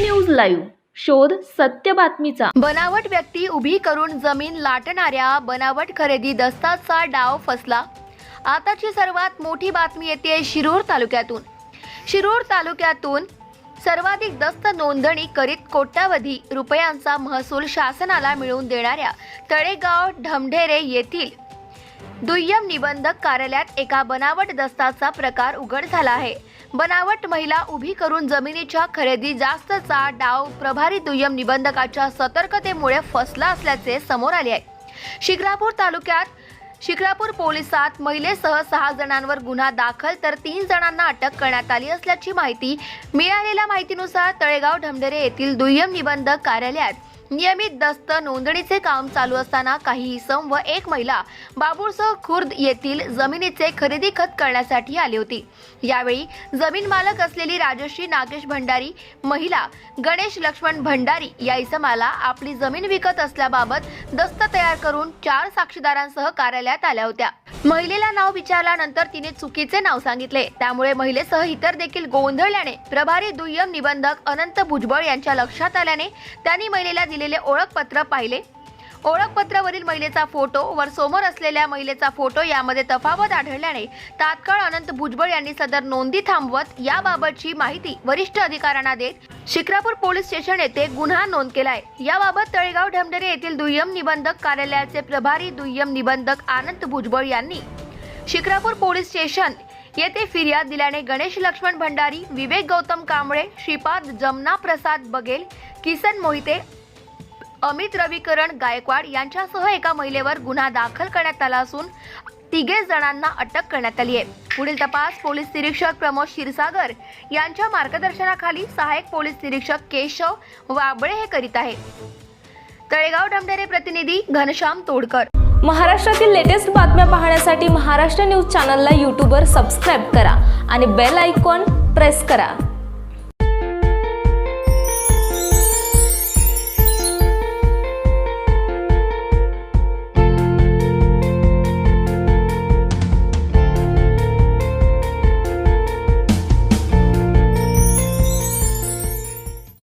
News live. शोध सत्य बातमीचा. बनावट व्यक्ती उभी करून जमीन लाटणाऱ्या बनावट खरेदी दस्ताचा डाव फसला. आताची सर्वात मोठी बातमी येते शिरूर तालुक्यातून. शिरूर तालुक्यातून सर्वाधिक दस्त नोंदणी करीत कोट्यावधी रुपयांचा महसूल शासनाला मिळवून देणाऱ्या तळेगाव ढमढेरे येथील दुय्यम निबंधक कार्यालयात एका बनावट दस्ताचा प्रकार उघड झाला आहे. बनावट महिला उभी करून जमिनीच्या खरेदी जास्तचा डाव प्रभारी दुय्यम निबंधकाच्या सतर्कतेमुळे फसला असल्याचे समोर आले आहे. शिक्रापूर तालुक्यात शिक्रापूर पोलिसात महिलेसह सहा जणांवर गुन्हा दाखल तर तीन जणांना अटक करण्यात आली असल्याची माहिती मिळालेल्या माहितीनुसार तळेगाव ढमढेरे येथील दुय्यम निबंधक कार्यालयात नियमित दस्त नोंदणीचे काम चालू असताना काही इसम व एक महिला बाबूळसह खुर्द येथील जमिनीचे खरेदी खत करण्यासाठी आली होती. यावेळी जमीन मालक असलेली राजश्री नागेश भंडारी महिला गणेश लक्ष्मण भंडारी या इसमाला आपली जमीन विकत असल्याबाबत दस्त तयार करून चार साक्षीदारांसह कार्यालयात आल्या होत्या. महिलेला नाव विचारल्यानंतर तिने चुकीचे नाव सांगितले. त्यामुळे महिलेसह इतर देखील गोंधळल्याने प्रभारी दुय्यम निबंधक अनंत भुजबळ यांच्या लक्षात आल्याने त्यांनी महिलेला दिलेले ओळखपत्र पाहिले. ओळखपत्रावरील महिलेचा फोटो वर समोर असलेल्या महिलेचा फोटो यामध्ये तफावत आढळल्याने तात्काळ अनंत भुजबळ यांनी सदर नोंदी थांबवत याबाबतची माहिती वरिष्ठ अधिकाऱ्यांना देत शिक्रापूर पोलीस स्टेशन येथे गुन्हा नोंद केला आहे याबाबत तळेगाव ढमढेरे येथील दुय्यम निबंधक कार्यालयाचे प्रभारी दुय्यम निबंधक आनंद भुजबळ यांनी शिक्रापूर पोलीस स्टेशन येथे फिर्याद दिल्याने गणेश लक्ष्मण भंडारी विवेक गौतम कांबळे श्रीपाद जमना प्रसाद बघेल किसन मोहिते अमित रविकरण गायकवाड यांच्यासह एका महिलेवर गुन्हा दाखल करण्यात आला असून तिघे जणांना अटक करण्यात आली आहे. पुढील तपास पोलीस निरीक्षक प्रमोद क्षीरसागर यांच्या मार्गदर्शनाखाली सहाय्यक पोलीस निरीक्षक केशव वाबळे हे करीत आहे. तळेगाव डमडेरे प्रतिनिधी घनश्याम तोडकर. महाराष्ट्रातील लेटेस्ट बातम्या पाहण्यासाठी महाराष्ट्र न्यूज चॅनलला यूट्यूबवर सबस्क्राईब करा आणि बेल आयकॉन प्रेस करा.